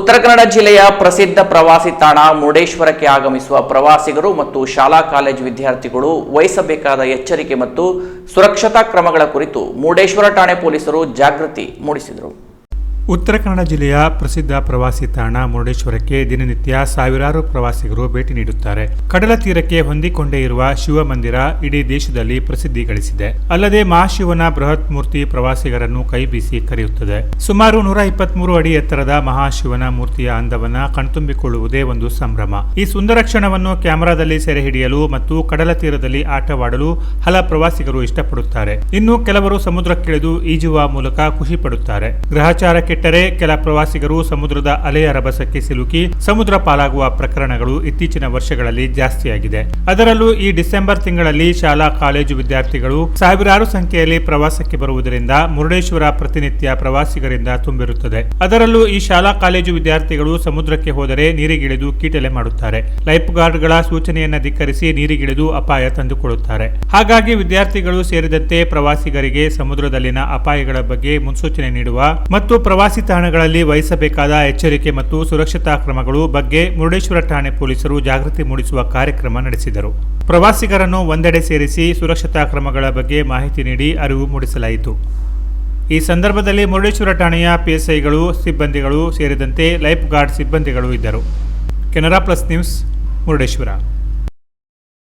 ಉತ್ತರ ಕನ್ನಡ ಜಿಲ್ಲೆಯ ಪ್ರಸಿದ್ಧ ಪ್ರವಾಸಿ ತಾಣ ಮುರುಡೇಶ್ವರಕ್ಕೆ ಆಗಮಿಸುವ ಪ್ರವಾಸಿಗರು ಮತ್ತು ಶಾಲಾ ಕಾಲೇಜು ವಿದ್ಯಾರ್ಥಿಗಳು ವಹಿಸಬೇಕಾದ ಎಚ್ಚರಿಕೆ ಮತ್ತು ಸುರಕ್ಷತಾ ಕ್ರಮಗಳ ಕುರಿತು ಮುರುಡೇಶ್ವರ ಠಾಣೆ ಪೊಲೀಸರು ಜಾಗೃತಿ ಮೂಡಿಸಿದರು. ಉತ್ತರ ಕನ್ನಡ ಜಿಲ್ಲೆಯ ಪ್ರಸಿದ್ಧ ಪ್ರವಾಸಿ ತಾಣ ಮುರುಡೇಶ್ವರಕ್ಕೆ ದಿನನಿತ್ಯ ಸಾವಿರಾರು ಪ್ರವಾಸಿಗರು ಭೇಟಿ ನೀಡುತ್ತಾರೆ. ಕಡಲ ತೀರಕ್ಕೆ ಹೊಂದಿಕೊಂಡೇ ಇರುವ ಶಿವಮಂದಿರ ಇಡೀ ದೇಶದಲ್ಲಿ ಪ್ರಸಿದ್ಧಿ ಗಳಿಸಿದೆ. ಅಲ್ಲದೆ ಮಹಾಶಿವನ ಬೃಹತ್ ಮೂರ್ತಿ ಪ್ರವಾಸಿಗರನ್ನು ಕೈಬೀಸಿ ಕರೆಯುತ್ತದೆ. ಸುಮಾರು ನೂರ ಇಪ್ಪತ್ಮೂರು ಅಡಿ ಎತ್ತರದ ಮಹಾಶಿವನ ಮೂರ್ತಿಯ ಅಂದವನ್ನ ಕಣ್ತುಂಬಿಕೊಳ್ಳುವುದೇ ಒಂದು ಸಂಭ್ರಮ. ಈ ಸುಂದರ ಕ್ಷಣವನ್ನು ಕ್ಯಾಮೆರಾದಲ್ಲಿ ಸೆರೆ ಹಿಡಿಯಲು ಮತ್ತು ಕಡಲ ತೀರದಲ್ಲಿ ಆಟವಾಡಲು ಹಲ ಪ್ರವಾಸಿಗರು ಇಷ್ಟಪಡುತ್ತಾರೆ. ಇನ್ನು ಕೆಲವರು ಸಮುದ್ರಕ್ಕಿಳಿದು ಈಜುವ ಮೂಲಕ ಖುಷಿ ಪಡುತ್ತಾರೆ. ಗ್ರಹಚಾರ ಕೆಟ್ಟರೆ ಕೆಲ ಪ್ರವಾಸಿಗರು ಸಮುದ್ರದ ಅಲೆಯ ರಭಸಕ್ಕೆ ಸಿಲುಕಿ ಸಮುದ್ರ ಪಾಲಾಗುವ ಪ್ರಕರಣಗಳು ಇತ್ತೀಚಿನ ವರ್ಷಗಳಲ್ಲಿ ಜಾಸ್ತಿಯಾಗಿದೆ. ಅದರಲ್ಲೂ ಈ ಡಿಸೆಂಬರ್ ತಿಂಗಳಲ್ಲಿ ಶಾಲಾ, ಕಾಲೇಜು ವಿದ್ಯಾರ್ಥಿಗಳು ಸಾವಿರಾರು ಸಂಖ್ಯೆಯಲ್ಲಿ ಪ್ರವಾಸಕ್ಕೆ ಬರುವುದರಿಂದ ಮುರುಡೇಶ್ವರ ಪ್ರತಿನಿತ್ಯ ಪ್ರವಾಸಿಗರಿಂದ ತುಂಬಿರುತ್ತದೆ. ಅದರಲ್ಲೂ ಈ ಶಾಲಾ, ಕಾಲೇಜು ವಿದ್ಯಾರ್ಥಿಗಳು ಸಮುದ್ರಕ್ಕೆ ಹೋದರೆ ನೀರಿಗಿಳಿದು ಕೀಟಲೆ ಮಾಡುತ್ತಾರೆ. ಲೈಫ್ ಗಾರ್ಡ್ಗಳ ಸೂಚನೆಯನ್ನ ಧಿಕ್ಕರಿಸಿ ನೀರಿಗಿಳಿದು ಅಪಾಯ ತಂದುಕೊಳ್ಳುತ್ತಾರೆ ಹಾಗಾಗಿ ವಿದ್ಯಾರ್ಥಿಗಳು ಸೇರಿದಂತೆ ಪ್ರವಾಸಿಗರಿಗೆ ಸಮುದ್ರದಲ್ಲಿನ ಅಪಾಯಗಳ ಬಗ್ಗೆ ಮುನ್ಸೂಚನೆ ನೀಡುವ ಮತ್ತು ಪ್ರವಾಸಿ ತಾಣಗಳಲ್ಲಿ ವಹಿಸಬೇಕಾದ ಎಚ್ಚರಿಕೆ ಮತ್ತು ಸುರಕ್ಷತಾ ಕ್ರಮಗಳು ಬಗ್ಗೆ ಮುರುಡೇಶ್ವರ ಠಾಣೆ ಪೊಲೀಸರು ಜಾಗೃತಿ ಮೂಡಿಸುವ ಕಾರ್ಯಕ್ರಮ ನಡೆಸಿದರು. ಪ್ರವಾಸಿಗರನ್ನು ಒಂದೆಡೆ ಸೇರಿಸಿ ಸುರಕ್ಷತಾ ಕ್ರಮಗಳ ಬಗ್ಗೆ ಮಾಹಿತಿ ನೀಡಿ ಅರಿವು ಮೂಡಿಸಲಾಯಿತು. ಈ ಸಂದರ್ಭದಲ್ಲಿ ಮುರುಡೇಶ್ವರ ಠಾಣೆಯ ಪಿಎಸ್ಐಗಳು, ಸಿಬ್ಬಂದಿಗಳು ಸೇರಿದಂತೆ ಲೈಫ್ ಗಾರ್ಡ್ ಸಿಬ್ಬಂದಿಗಳು ಇದ್ದರು. Canara plus news, Murudeshwar.